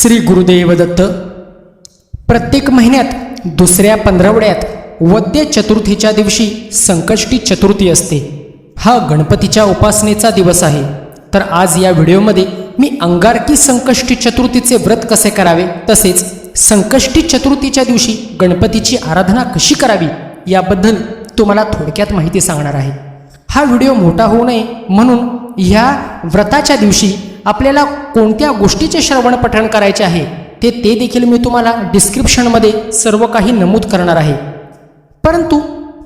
श्री गुरुदेव दत्त. प्रत्येक महिन्यात दुसऱ्या पंधरवड्यात वद्य चतुर्थीच्या दिवशी संकष्टी चतुर्थी असते. हा गणपतीच्या उपासनेचा दिवस आहे. तर आज या व्हिडिओमध्ये मी अंगारकी संकष्टी चतुर्थीचे व्रत कसे करावे तसेच संकष्टी चतुर्थीच्या दिवशी गणपतीची आराधना कशी करावी याबद्दल तुम्हाला थोडक्यात माहिती सांगणार आहे. हा व्हिडिओ मोठा होऊ नये म्हणून ह्या व्रताच्या दिवशी आपल्याला कोणत्या गोष्टीचे श्रवण पठण करायचे आहे ते ते देखील मी तुम्हाला डिस्क्रिप्शनमध्ये सर्व काही नमूद करणार आहे. परंतु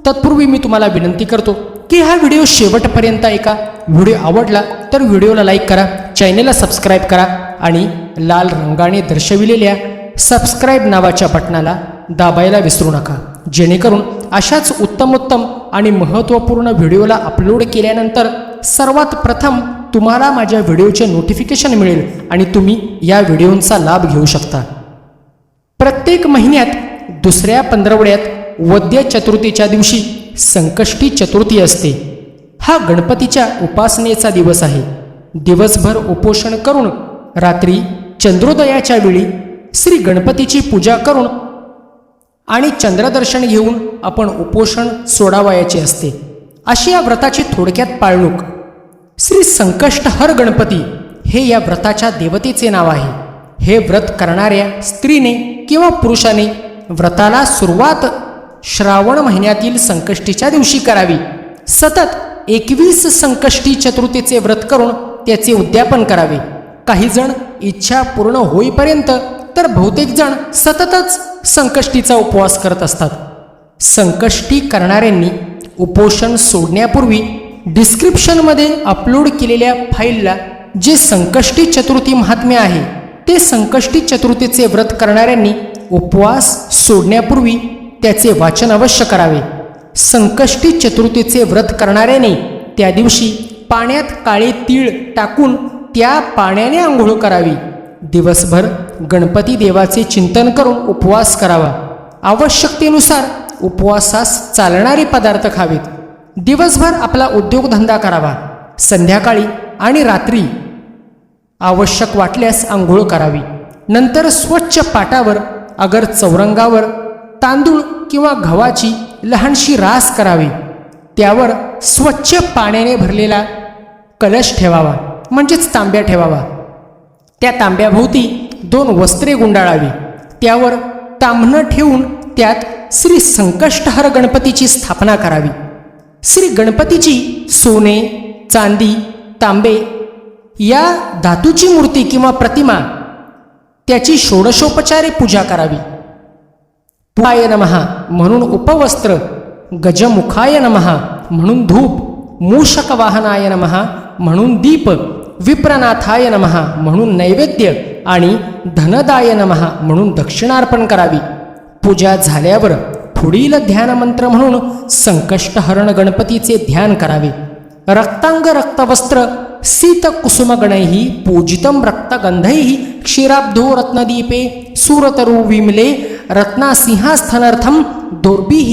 तत्पूर्वी मी तुम्हाला विनंती करतो की हा व्हिडिओ शेवटपर्यंत ऐका. व्हिडिओ आवडला तर व्हिडिओला लाईक करा चॅनेलला सबस्क्राईब करा आणि लाल रंगाने दर्शविलेल्या सबस्क्राईब नावाच्या बटणाला दाबायला विसरू नका. जेणेकरून अशाच उत्तमोत्तम आणि महत्त्वपूर्ण व्हिडिओला अपलोड केल्यानंतर सर्वात प्रथम तुम्हाला माझ्या व्हिडिओचे नोटिफिकेशन मिळेल आणि तुम्ही या व्हिडिओंचा लाभ घेऊ शकता. प्रत्येक महिन्यात दुसऱ्या पंधरवड्यात वद्य चतुर्थीच्या दिवशी संकष्टी चतुर्थी असते. हा गणपतीच्या उपासनेचा दिवस आहे. दिवसभर उपोषण करून रात्री चंद्रोदयाच्या वेळी श्री गणपतीची पूजा करून आणि चंद्रदर्शन घेऊन आपण उपोषण सोडावयाचे असते. अशी या व्रताची थोडक्यात पाळणूक. श्री संकष्टहर गणपती हे या व्रताच्या देवतेचे नाव आहे. हे व्रत करणाऱ्या स्त्रीने किंवा पुरुषाने व्रताला सुरुवात श्रावण महिन्यातील संकष्टीच्या दिवशी करावी. सतत एकवीस संकष्टी चतुर्थीचे व्रत करून त्याचे उद्यापन करावे. काही जण इच्छा पूर्ण होईपर्यंत तर बहुतेक जण सततच संकष्टीचा उपवास करत असतात. संकष्टी करणाऱ्यांनी उपोषण सोडण्यापूर्वी डिस्क्रिप्शनमध्ये अपलोड केलेल्या फाईलला जे संकष्टी चतुर्थी महात्म्य आहे ते संकष्टी चतुर्थीचे व्रत करणाऱ्यांनी उपवास सोडण्यापूर्वी त्याचे वाचन अवश्य करावे. संकष्टी चतुर्थीचे व्रत करणाऱ्याने त्या दिवशी पाण्यात काळे तीळ टाकून त्या पाण्याने आंघोळ करावी. दिवसभर गणपती देवाचे चिंतन करून उपवास करावा. आवश्यकतेनुसार उपवासास चालणारे पदार्थ खावेत. दिवसभर आपला उद्योगधंदा करावा संध्याकाळी आणि रात्री. आवश्यक वाटल्यास आंघोळ करावी. नंतर स्वच्छ पाटावर अगर चौरंगावर तांदूळ किंवा गव्हाची लहानशी रास करावी. त्यावर स्वच्छ पाण्याने भरलेला कलश ठेवावा म्हणजेच तांब्या ठेवावा. त्या तांब्याभोवती दोन वस्त्रे गुंडाळावी. त्यावर तांबणं ठेवून त्यात श्री संकष्टहर गणपतीची स्थापना करावी. श्री गणपतीची सोने चांदी तांबे या धातूची मूर्ती किंवा प्रतिमा त्याची षोडशोपचारे पूजा करावी. पुराय नमहा म्हणून उपवस्त्र गजमुखाय नमहा म्हणून धूप मूषक वाहनाय नमहा म्हणून दीप विप्रनाथाय नमहा म्हणून नैवेद्य आणि धनदाय नमहा म्हणून दक्षिणार्पण करावी. पूजा झाल्यावर पुढील ध्यानमंत्र म्हणून संकष्टहरण गणपतीचे ध्यान करावे. रक्तांग रक्तवस्त्र शीत पूजितं रक्तगन्धैः क्षीराब्धो रत्नदीपे सूरतरु विमले रत्नासिंहास्थनर्थं दोर्भिः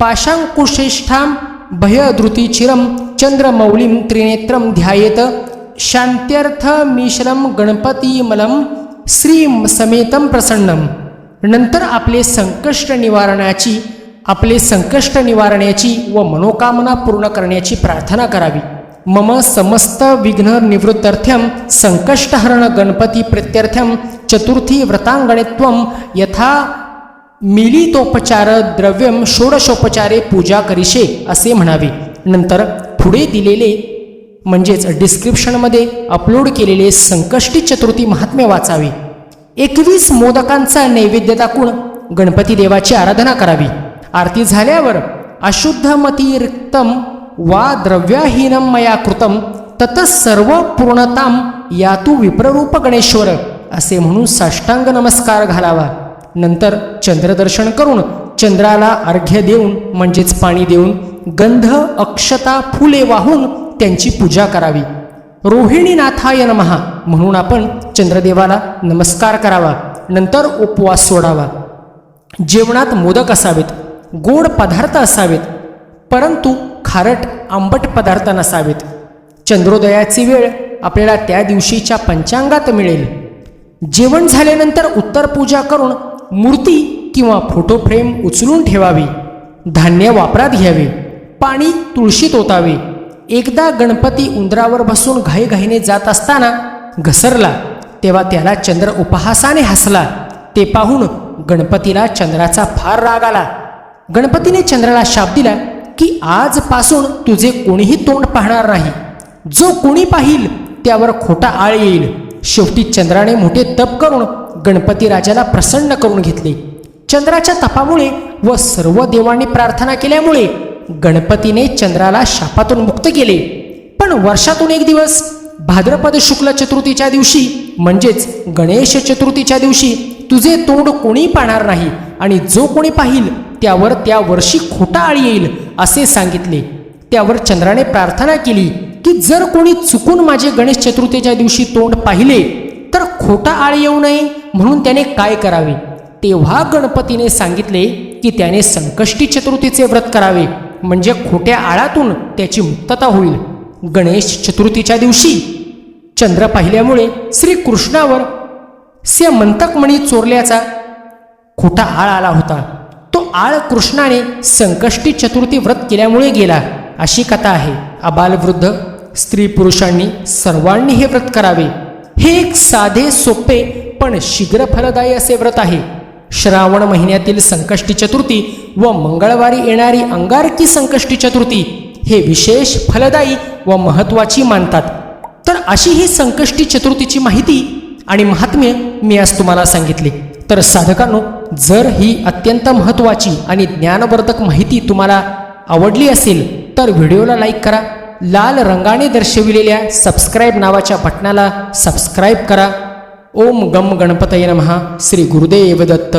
पाशाङ्कुशेष्ठां भयधृतिचिरं चन्द्रमौलिं त्रिनेत्रं ध्यायेत शान्त्यर्थमिश्रं गणपतिमलं श्रीं समेतं प्रसन्नम्. नंतर आपले संकष्ट निवारणाची आपले संकष्ट निवारण्याची व मनोकामना पूर्ण करण्याची प्रार्थना करावी. मम समस्त विघ्न निवृत्त्यर्थ्यं संकष्टहरण गणपती प्रत्यर्थ्यम चतुर्थी व्रतांगणेत्वं यथा मिलितोपचार द्रव्यम षोडशोपचारे पूजा करिशे असे म्हणावे. नंतर पुढे दिलेले म्हणजेच डिस्क्रिप्शनमध्ये अपलोड केलेले संकष्टी चतुर्थी महात्म्य वाचावे. एकवीस मोदकांचा नैवेद्य दाखवून गणपती देवाची आराधना करावी. आरती झाल्यावर अशुद्धमतिरिक्तम वा द्रव्याहीनम मया कृतम तत सर्व पूर्णताम यातू विप्ररूप गणेश्वर असे म्हणून साष्टांग नमस्कार घालावा. नंतर चंद्रदर्शन करून चंद्राला अर्घ्य देऊन म्हणजेच पाणी देऊन गंध अक्षता फुले वाहून त्यांची पूजा करावी. रोहिणीनाथाय नमहा म्हणून आपण चंद्रदेवाला नमस्कार करावा. नंतर उपवास सोडावा. जेवणात मोदक असावेत. गोड पदार्थ असावेत. परंतु खारट आंबट पदार्थ नसावेत. चंद्रोदयाची वेळ आपल्याला त्या दिवशीच्या पंचांगात मिळेल. जेवण झाल्यानंतर उत्तर पूजा करून मूर्ती किंवा फोटो फ्रेम उचलून ठेवावी. धान्य वापरात घ्यावे. पाणी तुळशीत ओतावे. एकदा गणपती उंदरावर बसून घाईघाईने जात असताना घसरला तेव्हा त्याला चंद्र उपहासाने हसला. ते पाहून गणपतीला चंद्राचा फार राग आला. गणपतीने चंद्राला शाप दिला की आजपासून तुझे कोणीही तोंड पाहणार नाही. जो कोणी पाहिल त्यावर खोटा आळ येईल. शेवटी चंद्राने मोठे तप करून गणपती राजाला प्रसन्न करून घेतले. चंद्राच्या तपामुळे व सर्व देवांनी प्रार्थना केल्यामुळे गणपतीने चंद्राला शापातून मुक्त केले. पण वर्षातून एक दिवस भाद्रपद शुक्ल चतुर्थीच्या दिवशी म्हणजेच गणेश चतुर्थीच्या दिवशी तुझे तोंड कोणी पाहणार नाही आणि जो कोणी पाहिल त्यावर त्या वर्षी खोटा आळी येईल असे सांगितले. त्यावर चंद्राने प्रार्थना केली की जर कोणी चुकून माझे गणेश चतुर्थीच्या दिवशी तोंड पाहिले तर खोटा आळ येऊ नये म्हणून त्याने काय करावे? तेव्हा गणपतीने सांगितले की त्याने संकष्टी चतुर्थीचे व्रत करावे. म्हणजे खोट्या आळातून त्याची मुक्तता होईल. गणेश चतुर्थीच्या दिवशी चंद्र पाहिल्यामुळे श्रीकृष्णावर से मंतकमणी चोरल्याचा खोटा आळ आला होता. तो आळ कृष्णाने संकष्टी चतुर्थी व्रत केल्यामुळे गेला. अशी कथा आहे. अबालवृद्ध स्त्री पुरुषांनी सर्वांनी हे व्रत करावे. हे एक साधे सोपे पण शीघ्र फलदायी असे व्रत आहे. श्रावण महिन्यातील संकष्टी चतुर्थी व मंगळवारी येणारी अंगारकी संकष्टी चतुर्थी हे विशेष फलदायी व महत्त्वाची मानतात. तर अशी ही संकष्टी चतुर्थीची माहिती आणि महात्म्य मी आज तुम्हाला सांगितले. तर साधकांनो जर ही अत्यंत महत्त्वाची आणि ज्ञानवर्धक माहिती तुम्हाला आवडली असेल तर व्हिडिओला लाईक करा. लाल रंगाने दर्शविलेल्या सबस्क्राईब नावाच्या बटणाला सबस्क्राईब करा. ओम गम गणपतये नमः. श्री गुरुदेव दत्त.